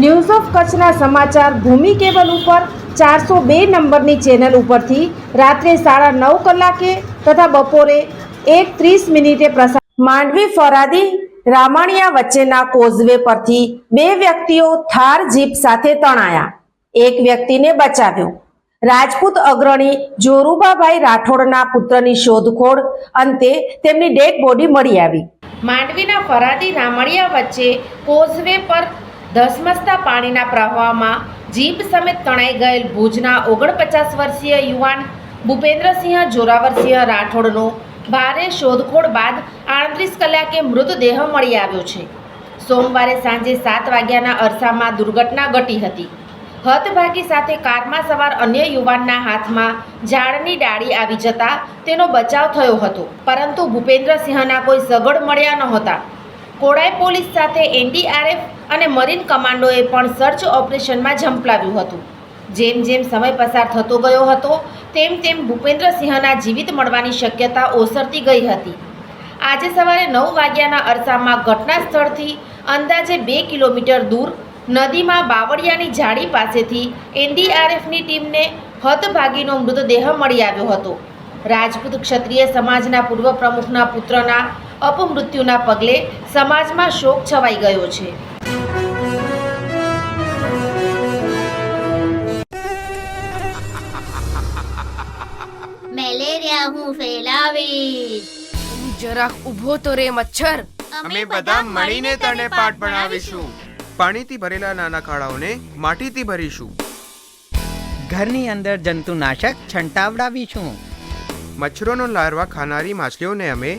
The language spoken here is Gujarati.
news of કચ્છના સમાચાર ભૂમિ કેબલ ઉપર ચારસો બે નંબરની ચેનલ ઉપરથી રાત્રે સાડા નવ કલાકે તથા બપોરે એક ત્રીસ મિનિટે પ્રસાર માંડવી ફરાદી રામાણિયા વચ્ચેના કોઝવે પરથી બે વ્યક્તિઓ થાર જીપ સાથે તણાયા. એક વ્યક્તિને બચાવ્યો. રાજપૂત અગ્રણી જોરુબાભાઈ રાઠોડના પુત્રની શોધખોળ અંતે તેમની ડેડ બોડી મળી આવી. માંડવીના ફરાદી રામણિયા વચ્ચે કોઝવે પર ધસમસતા પાણીના પ્રવાહમાં જીપ સમેત તણાઈ ગયેલ ભુજના ઓગણપચાસ વર્ષીય યુવાન ભૂપેન્દ્રસિંહ જોરાવરસિંહ રાઠોડનો ભારે શોધખોળ બાદ આડત્રીસ કલાકે મૃતદેહ મળી આવ્યો છે. સોમવારે સાંજે સાત વાગ્યાના અરસામાં દુર્ઘટના ઘટી હતી. હતભાગી સાથે કારમાં સવાર અન્ય યુવાનના હાથમાં ઝાડની ડાળી આવી જતા તેનો બચાવ થયો હતો. પરંતુ ભૂપેન્દ્રસિંહના કોઈ સગડ મળ્યા નહોતા. કોડાઈ પોલીસ સાથે એનડીઆરએફ અને મરીન કમાન્ડોએ પણ સર્ચ ઓપરેશનમાં ઝંપલાવ્યું હતું. જેમ જેમ સમય પસાર થતો ગયો હતો, તેમ તેમ ભૂપેન્દ્રસિંહના જીવિત મળવાની શક્યતા ઓસરતી ગઈ હતી. આજે સવારે નવ વાગ્યાના અરસામાં ઘટના સ્થળથી અંદાજે બે કિલોમીટર દૂર, નદીમાં બાવળિયાની જાળી પાસેથી એનડીઆરએફની ટીમને હતભાગીનો મૃતદેહ મળી આવ્યો હતો. રાજપૂત ક્ષત્રિય સમાજના પૂર્વ પ્રમુખના પુત્રના અપમૃત્યુના પગલે સમાજમાં શોક છવાઈ ગયો છે. મેલેરિયા હું ફેલાવીશ. જરાક ઊભો તો રે મચ્છર. અમે બધા મળીને તને પાઠ ભણાવીશું. પાણીથી ભરેલા નાના ખાડાઓને માટીથી ભરીશું. ઘરની અંદર જંતુનાશક છંટાવડાવીશું. મચ્છરોનો લાર્વા ખાનારી માછલીઓને અમે